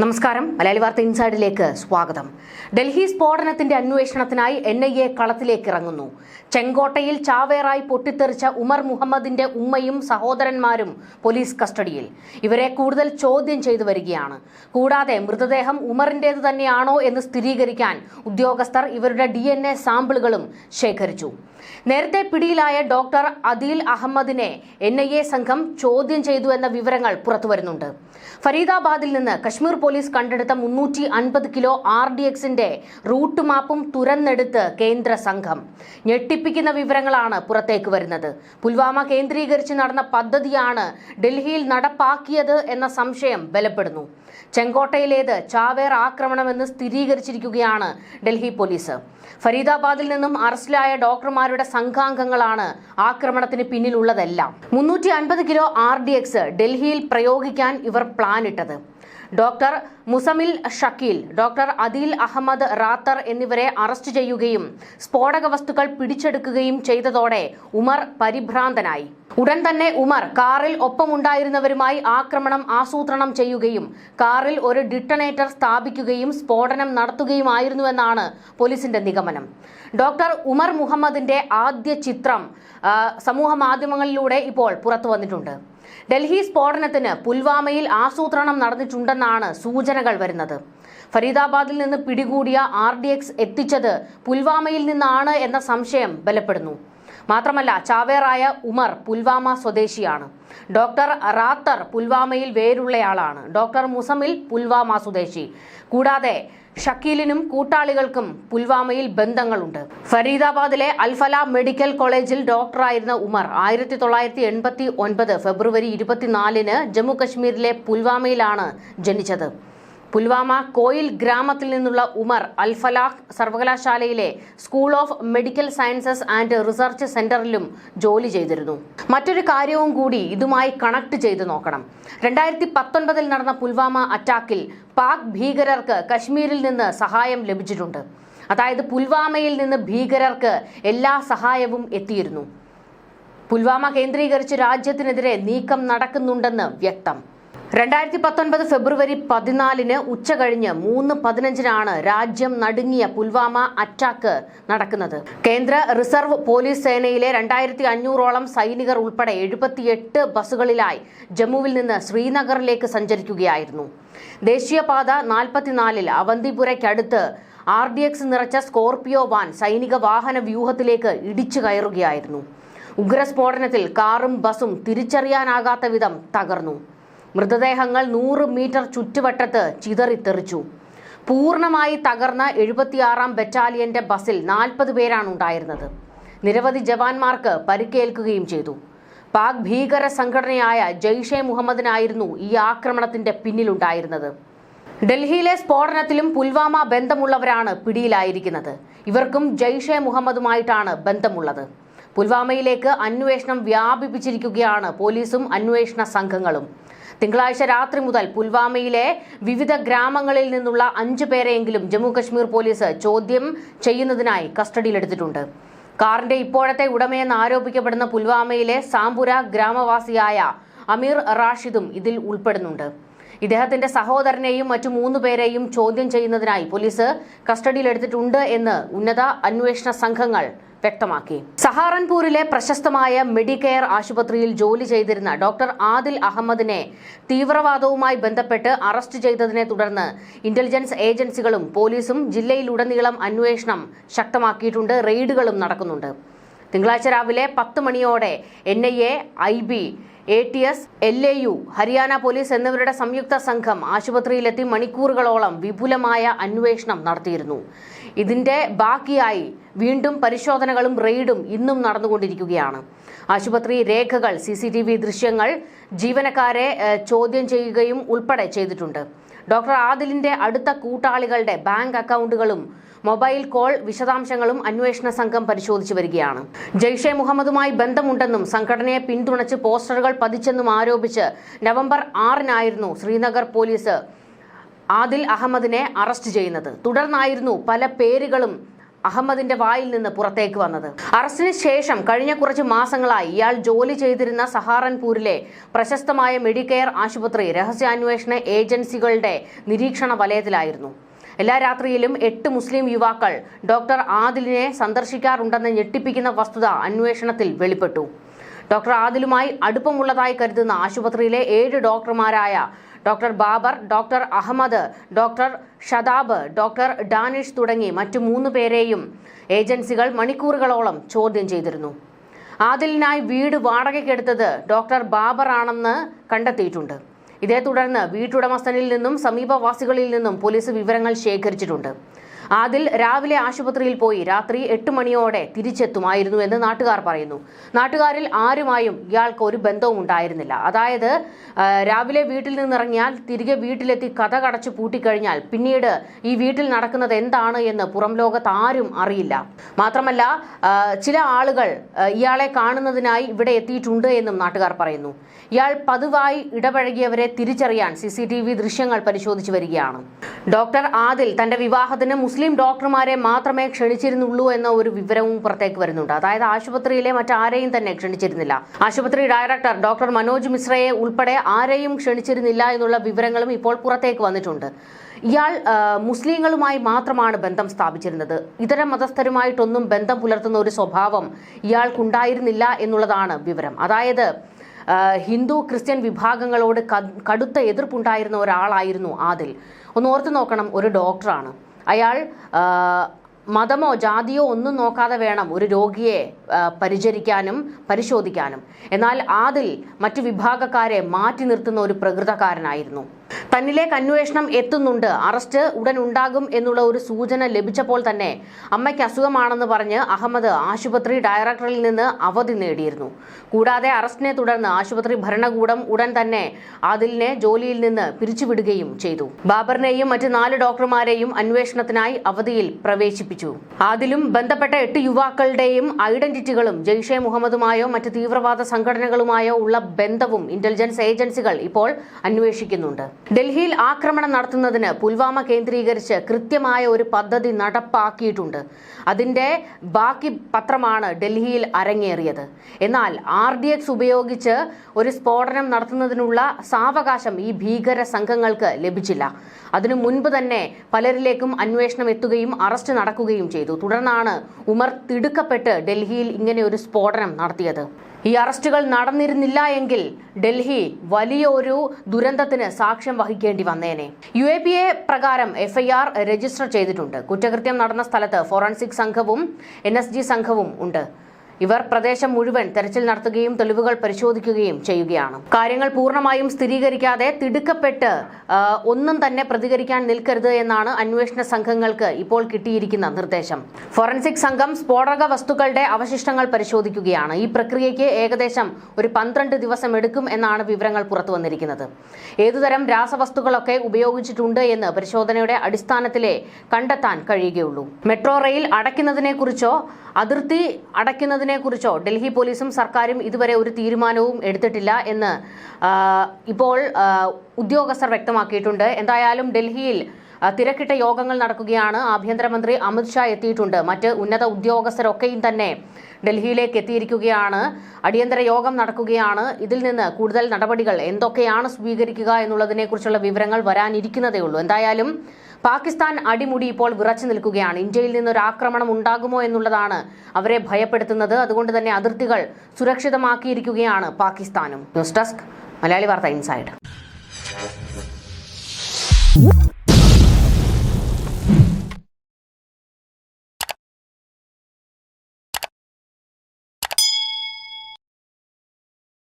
നമസ്കാരം. മലയാളി വാർത്ത ഇൻസൈഡിലേക്ക് സ്വാഗതം. ഡൽഹി സ്ഫോടനത്തിന്റെ അന്വേഷണത്തിനായി എൻ ഐ എ കളത്തിലേക്ക് ഇറങ്ങുന്നു. ചെങ്കോട്ടയിൽ ചാവേറായി പൊട്ടിത്തെറിച്ച ഉമർ മുഹമ്മദിന്റെ ഉമ്മയും സഹോദരന്മാരും പോലീസ് കസ്റ്റഡിയിൽ. ഇവരെ കൂടുതൽ ചോദ്യം ചെയ്തു വരികയാണ്. കൂടാതെ മൃതദേഹം ഉമറിന്റേത് തന്നെയാണോ എന്ന് സ്ഥിരീകരിക്കാൻ ഉദ്യോഗസ്ഥർ ഇവരുടെ ഡി സാമ്പിളുകളും ശേഖരിച്ചു. നേരത്തെ പിടിയിലായ ഡോക്ടർ അദീൽ അഹമ്മദിനെ എൻ സംഘം ചോദ്യം ചെയ്തു എന്ന വിവരങ്ങൾ പുറത്തുവരുന്നുണ്ട്. ഫരീദാബാദിൽ നിന്ന് കശ്മീർ പോലീസ് കണ്ടെടുത്ത മുന്നൂറ്റി അൻപത് കിലോ ആർ ഡി എക്സിന്റെ റൂട്ട് മാപ്പും തുരന്നെടുത്ത് കേന്ദ്ര സംഘം. ഞെട്ടിപ്പിക്കുന്ന വിവരങ്ങളാണ് പുറത്തേക്ക് വരുന്നത്. പുൽവാമ കേന്ദ്രീകരിച്ച് നടന്ന പദ്ധതിയാണ് ഡൽഹിയിൽ നടപ്പാക്കിയത് എന്ന സംശയം ബലപ്പെടുന്നു. ചെങ്കോട്ടയിലേത് ചാവേർ ആക്രമണമെന്ന് സ്ഥിരീകരിച്ചിരിക്കുകയാണ് ഡൽഹി പോലീസ്. ഫരീദാബാദിൽ നിന്നും അറസ്റ്റിലായ ഡോക്ടർമാരുടെ സംഘാംഗങ്ങളാണ് ആക്രമണത്തിന് പിന്നിലുള്ളതെല്ലാം. മുന്നൂറ്റി അൻപത് കിലോ ആർ ഡി എക്സ് ഡൽഹിയിൽ പ്രയോഗിക്കാൻ ഇവർ പ്ലാൻ പ്ലാനിട്ടത്. ഡോക്ടർ മുസമിൽ ഷക്കീൽ ഡോക്ടർ അദിൽ അഹമ്മദ് റാത്തർ എന്നിവരെ അറസ്റ്റ് ചെയ്യുകയും സ്ഫോടക വസ്തുക്കൾ പിടിച്ചെടുക്കുകയും ചെയ്തതോടെ ഉമർ പരിഭ്രാന്തനായി. ഉടൻ തന്നെ ഉമർ കാറിൽ ഒപ്പമുണ്ടായിരുന്നവരുമായി ആക്രമണം ആസൂത്രണം ചെയ്യുകയും കാറിൽ ഒരു ഡിറ്റണേറ്റർ സ്ഥാപിക്കുകയും സ്ഫോടനം നടത്തുകയുമായിരുന്നുവെന്നാണ് പോലീസിന്റെ നിഗമനം. ഡോക്ടർ ഉമർ മുഹമ്മദിന്റെ ആദ്യ ചിത്രം സമൂഹ മാധ്യമങ്ങളിലൂടെ ഇപ്പോൾ പുറത്തു വന്നിട്ടുണ്ട്. ഡൽഹി സ്ഫോടനത്തിന് പുൽവാമയിൽ ആസൂത്രണം നടന്നിട്ടുണ്ടെന്നാണ് സൂചനകൾ വരുന്നത്. ഫരീദാബാദിൽ നിന്ന് പിടികൂടിയ ആർ എത്തിച്ചത് പുൽവാമയിൽ നിന്നാണ് എന്ന സംശയം ബലപ്പെടുന്നു. മാത്രമല്ല ചാവേറായ ഉമർ പുൽവാമ സ്വദേശിയാണ്. ഡോക്ടർ റാത്തർ പുൽവാമയിൽ വേരുള്ളയാളാണ്. ഡോക്ടർ മുസമിൽ പുൽവാമ സ്വദേശി. കൂടാതെ ഷക്കീലിനും കൂട്ടാളികൾക്കും പുൽവാമയിൽ ബന്ധങ്ങളുണ്ട്. ഫരീദാബാദിലെ അൽഫല മെഡിക്കൽ കോളേജിൽ ഡോക്ടറായിരുന്ന ഉമർ ആയിരത്തി തൊള്ളായിരത്തി എൺപത്തി ഒൻപത് ഫെബ്രുവരി ഇരുപത്തിനാലിന് ജമ്മു കശ്മീരിലെ പുൽവാമയിലാണ് ജനിച്ചത്. പുൽവാമ കോയിൽ ഗ്രാമത്തിൽ നിന്നുള്ള ഉമർ അൽഫലാഹ് സർവകലാശാലയിലെ school of medical sciences and research സെന്ററിലും ജോലി ചെയ്തിരുന്നു. മറ്റൊരു കാര്യവും കൂടി ഇതുമായി കണക്ട് ചെയ്തു നോക്കണം. രണ്ടായിരത്തി പത്തൊൻപതിൽ നടന്ന പുൽവാമ അറ്റാക്കിൽ പാക് ഭീകരർക്ക് കശ്മീരിൽ നിന്ന് സഹായം ലഭിച്ചിട്ടുണ്ട്. അതായത് പുൽവാമയിൽ നിന്ന് ഭീകരർക്ക് എല്ലാ സഹായവും എത്തിയിരുന്നു. പുൽവാമ കേന്ദ്രീകരിച്ച് രാജ്യത്തിനെതിരെ നീക്കം നടക്കുന്നുണ്ടെന്ന് വ്യക്തം. രണ്ടായിരത്തി പത്തൊൻപത് ഫെബ്രുവരി പതിനാലിന് ഉച്ച കഴിഞ്ഞ് മൂന്ന് പതിനഞ്ചിനാണ് രാജ്യം നടുങ്ങിയ പുൽവാമ അറ്റാക്ക് നടക്കുന്നത്. കേന്ദ്ര റിസർവ് പോലീസ് സേനയിലെ രണ്ടായിരത്തി അഞ്ഞൂറോളം സൈനികർ ഉൾപ്പെടെ എഴുപത്തിയെട്ട് ബസ്സുകളിലായി ജമ്മുവിൽ നിന്ന് ശ്രീനഗറിലേക്ക് സഞ്ചരിക്കുകയായിരുന്നു. ദേശീയപാത നാൽപ്പത്തിനാലിൽ അവന്തിപുരയ്ക്കടുത്ത് ആർ ഡി എക്സ് നിറച്ച സ്കോർപിയോ വാൻ സൈനിക വാഹന വ്യൂഹത്തിലേക്ക് ഇടിച്ചു കയറുകയായിരുന്നു. ഉഗ്രസ്ഫോടനത്തിൽ കാറും ബസ്സും തിരിച്ചറിയാനാകാത്ത വിധം തകർന്നു. മൃതദേഹങ്ങൾ നൂറ് മീറ്റർ ചുറ്റുവട്ടത്ത് ചിതറിത്തെറിച്ചു. പൂർണമായി തകർന്ന എഴുപത്തിയാറാം ബറ്റാലിയന്റെ ബസിൽ നാൽപ്പത് പേരാണ് ഉണ്ടായിരുന്നത്. നിരവധി ജവാന്മാർക്ക് പരിക്കേൽക്കുകയും ചെയ്തു. പാക് ഭീകര സംഘടനയായ ജെയ്ഷെ മുഹമ്മദിനായിരുന്നു ഈ ആക്രമണത്തിന്റെ പിന്നിലുണ്ടായിരുന്നത്. ഡൽഹിയിലെ സ്ഫോടനത്തിലും പുൽവാമ ബന്ധമുള്ളവരാണ് പിടിയിലായിരിക്കുന്നത്. ഇവർക്കും ജെയ്ഷെ മുഹമ്മദുമായിട്ടാണ് ബന്ധമുള്ളത്. പുൽവാമയിലേക്ക് അന്വേഷണം വ്യാപിപ്പിച്ചിരിക്കുകയാണ് പോലീസും അന്വേഷണ സംഘങ്ങളും. തിങ്കളാഴ്ച രാത്രി മുതൽ പുൽവാമയിലെ വിവിധ ഗ്രാമങ്ങളിൽ നിന്നുള്ള അഞ്ചു പേരെയെങ്കിലും ജമ്മു കശ്മീർ പോലീസ് ചോദ്യം ചെയ്യുന്നതിനായി കസ്റ്റഡിയിലെടുത്തിട്ടുണ്ട്. കാറിന്റെ ഇപ്പോഴത്തെ ഉടമയെന്ന് ആരോപിക്കപ്പെടുന്ന പുൽവാമയിലെ സാമ്പുര ഗ്രാമവാസിയായ അമീർ റാഷിദും ഇതിൽ ഉൾപ്പെടുന്നുണ്ട്. ഇദ്ദേഹത്തിന്റെ സഹോദരനെയും മറ്റു മൂന്ന് പേരെയും ചോദ്യം ചെയ്യുന്നതിനായി പോലീസ് കസ്റ്റഡിയിലെടുത്തിട്ടുണ്ട് എന്ന് ഉന്നത അന്വേഷണ സംഘങ്ങൾ വ്യക്തമാക്കി. സഹാറൻപൂരിലെ പ്രശസ്തമായ മെഡിക്കെയർ ആശുപത്രിയിൽ ജോലി ചെയ്തിരുന്ന ഡോക്ടർ ആദിൽ അഹമ്മദിനെ തീവ്രവാദവുമായി ബന്ധപ്പെട്ട് അറസ്റ്റ് ചെയ്തതിനെ തുടർന്ന് ഇന്റലിജൻസ് ഏജൻസികളും പോലീസും ജില്ലയിലുടനീളം അന്വേഷണം ശക്തമാക്കിയിട്ടുണ്ട് റെയ്ഡുകളും നടക്കുന്നുണ്ട്. തിങ്കളാഴ്ച രാവിലെ പത്ത് മണിയോടെ N I A I B A T S L A U Haryana police എന്നിവരുടെ സംയുക്ത സംഘം ആശുപത്രിയിലെത്തി മണിക്കൂറുകളോളം വിപുലമായ അന്വേഷണം നടത്തിയിരുന്നു. ഇതിന്റെ ബാക്കിയായി വീണ്ടും പരിശോധനകളും റെയ്ഡും ഇന്നും നടന്നുകൊണ്ടിരിക്കുകയാണ്. ആശുപത്രി രേഖകൾ സി ദൃശ്യങ്ങൾ ജീവനക്കാരെ ചോദ്യം ചെയ്യുകയും ഉൾപ്പെടെ ചെയ്തിട്ടുണ്ട്. ഡോക്ടർ ആദിലിന്റെ അടുത്ത കൂട്ടാളികളുടെ ബാങ്ക് അക്കൗണ്ടുകളും മൊബൈൽ കോൾ വിശദാംശങ്ങളും അന്വേഷണ സംഘം പരിശോധിച്ചു വരികയാണ്. ജെയ്ഷെ മുഹമ്മദുമായി ബന്ധമുണ്ടെന്നും സംഘടനയെ പിന്തുണച്ച് പോസ്റ്ററുകൾ പതിച്ചെന്നും ആരോപിച്ച് നവംബർ ആറിനായിരുന്നു ശ്രീനഗർ പോലീസ് ആദിൽ അഹമ്മദിനെ അറസ്റ്റ് ചെയ്യുന്നത്. തുടർന്നായിരുന്നു പല പേരുകളും അഹമ്മദിന്റെ വായിൽ നിന്ന് പുറത്തേക്ക് വന്നത്. അറസ്റ്റിന് ശേഷം കഴിഞ്ഞ കുറച്ച് മാസങ്ങളായി ഇയാൾ ജോലി ചെയ്തിരുന്ന സഹാറൻപൂരിലെ പ്രശസ്തമായ മെഡിക്കെയർ ആശുപത്രി രഹസ്യാന്വേഷണ ഏജൻസികളുടെ നിരീക്ഷണ വലയത്തിലായിരുന്നു. എല്ലാ രാത്രിയിലും എട്ട് മുസ്ലിം യുവാക്കൾ ഡോക്ടർ ആദിലിനെ സന്ദർശിക്കാറുണ്ടെന്ന് ഞെട്ടിപ്പിക്കുന്ന വസ്തുത അന്വേഷണത്തിൽ വെളിപ്പെട്ടു. ഡോക്ടർ ആദിലുമായി അടുപ്പമുള്ളതായി കരുതുന്ന ആശുപത്രിയിലെ ഏഴ് ഡോക്ടർമാരായ doctor Babar doctor Ahmad doctor Shatab doctor Danish തുടങ്ങി മറ്റു മൂന്ന് പേരെയും ഏജൻസികൾ മണിക്കൂറുകളോളം ചോദ്യം ചെയ്തിരുന്നു. ആദിലിനായി വീട് വാടകയ്ക്കെടുത്തത് ഡോക്ടർ ബാബർ ആണെന്ന് കണ്ടെത്തിയിട്ടുണ്ട്. ഇതേ തുടർന്ന് വീട്ടുടമസ്ഥനിൽ നിന്നും സമീപവാസികളിൽ നിന്നും പോലീസ് വിവരങ്ങൾ ശേഖരിച്ചിട്ടുണ്ട്. ആദിൽ രാവിലെ ആശുപത്രിയിൽ പോയി രാത്രി എട്ട് മണിയോടെ തിരിച്ചെത്തുമായിരുന്നു എന്ന് നാട്ടുകാർ പറയുന്നു. നാട്ടുകാരിൽ ആരുമായും ഇയാൾക്ക് ഒരു ബന്ധവും ഉണ്ടായിരുന്നില്ല. അതായത് രാവിലെ വീട്ടിൽ നിന്നിറങ്ങിയാൽ തിരികെ വീട്ടിലെത്തി കഥ കടച്ചു പൂട്ടിക്കഴിഞ്ഞാൽ പിന്നീട് ഈ വീട്ടിൽ നടക്കുന്നത് എന്താണ് എന്ന് പുറം ലോകത്ത് ആരും അറിയില്ല. മാത്രമല്ല ചില ആളുകൾ ഇയാളെ കാണുന്നതിനായി ഇവിടെ എത്തിയിട്ടുണ്ട് എന്നും നാട്ടുകാർ പറയുന്നു. ഇയാൾ പതിവായി ഇടപഴകിയവരെ തിരിച്ചറിയാൻ സി ദൃശ്യങ്ങൾ പരിശോധിച്ചു വരികയാണ്. ഡോക്ടർ ആദിൽ തന്റെ വിവാഹത്തിന് ഡോക്ടർമാരെ മാത്രമേ ക്ഷണിച്ചിരുന്നുള്ളൂ എന്ന ഒരു വിവരവും പുറത്തേക്ക് വരുന്നുണ്ട്. അതായത് ആശുപത്രിയിലെ മറ്റാരെയും തന്നെ ക്ഷണിച്ചിരുന്നില്ല. ആശുപത്രി ഡയറക്ടർ ഡോക്ടർ മനോജ് മിശ്രയെ ഉൾപ്പെടെ ആരെയും ക്ഷണിച്ചിരുന്നില്ല എന്നുള്ള വിവരങ്ങളും ഇപ്പോൾ പുറത്തേക്ക് വന്നിട്ടുണ്ട്. ഇയാൾ മുസ്ലിങ്ങളുമായി മാത്രമാണ് ബന്ധം സ്ഥാപിച്ചിരുന്നത്. ഇതര മതസ്ഥരുമായിട്ടൊന്നും ബന്ധം പുലർത്തുന്ന ഒരു സ്വഭാവം ഇയാൾക്കുണ്ടായിരുന്നില്ല എന്നുള്ളതാണ് വിവരം. അതായത് ഹിന്ദു ക്രിസ്ത്യൻ വിഭാഗങ്ങളോട് കടുത്ത എതിർപ്പുണ്ടായിരുന്ന ഒരാളായിരുന്നു ആദിൽ. ഒന്ന് ഓർത്തു നോക്കണം ഒരു ഡോക്ടറാണ്. അയാൾ മതമോ ജാതിയോ ഒന്നും നോക്കാതെ വേണം ഒരു രോഗിയെ പരിചരിക്കാനും പരിശോധിക്കാനും. എന്നാൽ ആദിൽ മറ്റു വിഭാഗക്കാരെ മാറ്റി നിർത്തുന്ന ഒരു പ്രകൃതക്കാരനായിരുന്നു. തന്നിലേക്ക് അന്വേഷണം എത്തുന്നുണ്ട്. അറസ്റ്റ് ഉടൻ ഉണ്ടാകും എന്നുള്ള ഒരു സൂചന ലഭിച്ചപ്പോൾ തന്നെ അമ്മയ്ക്ക് അസുഖമാണെന്ന് പറഞ്ഞ് അഹമ്മദ് ആശുപത്രി ഡയറക്ടറിൽ നിന്ന് അവധി നേടിയിരുന്നു. കൂടാതെ അറസ്റ്റിനെ തുടർന്ന് ആശുപത്രി ഭരണകൂടം ഉടൻ തന്നെ ആദിലിനെ ജോലിയിൽ നിന്ന് പിരിച്ചുവിടുകയും ചെയ്തു. ബാബറിനെയും മറ്റ് നാല് ഡോക്ടർമാരെയും അന്വേഷണത്തിനായി അവധിയിൽ പ്രവേശിപ്പിച്ചു. ആദിലും ബന്ധപ്പെട്ട എട്ട് യുവാക്കളുടെയും ഐഡന്റിറ്റികളും ജെയ്ഷെ മുഹമ്മദുമായോ മറ്റ് തീവ്രവാദ സംഘടനകളുമായോ ഉള്ള ബന്ധവും ഇന്റലിജൻസ് ഏജൻസികൾ ഇപ്പോൾ അന്വേഷിക്കുന്നുണ്ട്. ഡൽഹിയിൽ ആക്രമണം നടത്തുന്നതിന് പുൽവാമ കേന്ദ്രീകരിച്ച് കൃത്യമായ ഒരു പദ്ധതി നടപ്പാക്കിയിട്ടുണ്ട്. അതിന്റെ ബാക്കി പത്രമാണ് ഡൽഹിയിൽ അരങ്ങേറിയത്. എന്നാൽ ആർ ഡി എക്സ് ഉപയോഗിച്ച് ഒരു സ്ഫോടനം നടത്തുന്നതിനുള്ള സാവകാശം ഈ ഭീകര സംഘങ്ങൾക്ക് ലഭിച്ചില്ല. അതിനു മുൻപ് തന്നെ പലരിലേക്കും അന്വേഷണം എത്തുകയും അറസ്റ്റ് നടക്കുകയും ചെയ്തു. തുടർന്നാണ് ഉമർ തിടുക്കപ്പെട്ട് ഡൽഹിയിൽ ഇങ്ങനെ ഒരു സ്ഫോടനം നടത്തിയത്. ഈ അറസ്റ്റുകൾ നടന്നിരുന്നില്ല എങ്കിൽ ഡൽഹി വലിയൊരു ദുരന്തത്തിന് സാക്ഷ്യം വഹിക്കേണ്ടി വന്നേനെ. യു എ പി എ പ്രകാരം എഫ്ഐആർ രജിസ്റ്റർ ചെയ്തിട്ടുണ്ട്. കുറ്റകൃത്യം നടന്ന സ്ഥലത്ത് ഫോറൻസിക് സംഘവും എൻ എസ് ജി സംഘവും ഉണ്ട്. ഇവർ പ്രദേശം മുഴുവൻ തെരച്ചിൽ നടത്തുകയും തെളിവുകൾ പരിശോധിക്കുകയും ചെയ്യുകയാണ്. കാര്യങ്ങൾ പൂർണമായും സ്ഥിരീകരിക്കാതെ തിടുക്കപ്പെട്ട് ഒന്നും തന്നെ പ്രതികരിക്കാൻ നിൽക്കരുത് എന്നാണ് അന്വേഷണ സംഘങ്ങൾക്ക് ഇപ്പോൾ കിട്ടിയിരിക്കുന്ന നിർദ്ദേശം. ഫോറൻസിക് സംഘം സ്ഫോടക വസ്തുക്കളുടെ അവശിഷ്ടങ്ങൾ പരിശോധിക്കുകയാണ്. ഈ പ്രക്രിയയ്ക്ക് ഏകദേശം ഒരു പന്ത്രണ്ട് ദിവസം എടുക്കും എന്നാണ് വിവരങ്ങൾ പുറത്തു വന്നിരിക്കുന്നത്. ഏതുതരം രാസവസ്തുക്കളൊക്കെ ഉപയോഗിച്ചിട്ടുണ്ട് എന്ന് പരിശോധനയുടെ അടിസ്ഥാനത്തിലേ കണ്ടെത്താൻ കഴിയുകയുള്ളൂ. മെട്രോ റെയിൽ അടയ്ക്കുന്നതിനെക്കുറിച്ചോ അതിർത്തി അടയ്ക്കുന്നതിനെക്കുറിച്ചോ ഡൽഹി പോലീസും സർക്കാരും ഇതുവരെ ഒരു തീരുമാനവും എടുത്തിട്ടില്ല എന്ന് ഇപ്പോൾ ഉദ്യോഗസ്ഥർ വ്യക്തമാക്കിയിട്ടുണ്ട്. എന്തായാലും ഡൽഹിയിൽ തിരക്കിട്ട യോഗങ്ങൾ നടക്കുകയാണ്. ആഭ്യന്തരമന്ത്രി അമിത്ഷാ എത്തിയിട്ടുണ്ട്. മറ്റ് ഉന്നത ഉദ്യോഗസ്ഥരൊക്കെയും തന്നെ ഡൽഹിയിലേക്ക് എത്തിയിരിക്കുകയാണ്. അടിയന്തര യോഗം നടക്കുകയാണ്. ഇതിൽ നിന്ന് കൂടുതൽ നടപടികൾ എന്തൊക്കെയാണ് സ്വീകരിക്കുക എന്നുള്ളതിനെക്കുറിച്ചുള്ള വിവരങ്ങൾ വരാനിരിക്കുന്നതേ ഉള്ളൂ എന്തായാലും പാകിസ്ഥാൻ അടിമുടി ഇപ്പോൾ വിറച്ചു നിൽക്കുകയാണ്. ഇന്ത്യയിൽ നിന്നൊരു ആക്രമണം ഉണ്ടാകുമോ എന്നുള്ളതാണ് അവരെ ഭയപ്പെടുത്തുന്നത്. അതുകൊണ്ട് തന്നെ അതിർത്തികൾ സുരക്ഷിതമാക്കിയിരിക്കുകയാണ് പാകിസ്ഥാനും. ന്യൂസ് ഡെസ്ക് മലയാളി വാർത്ത ഇൻസൈഡ്.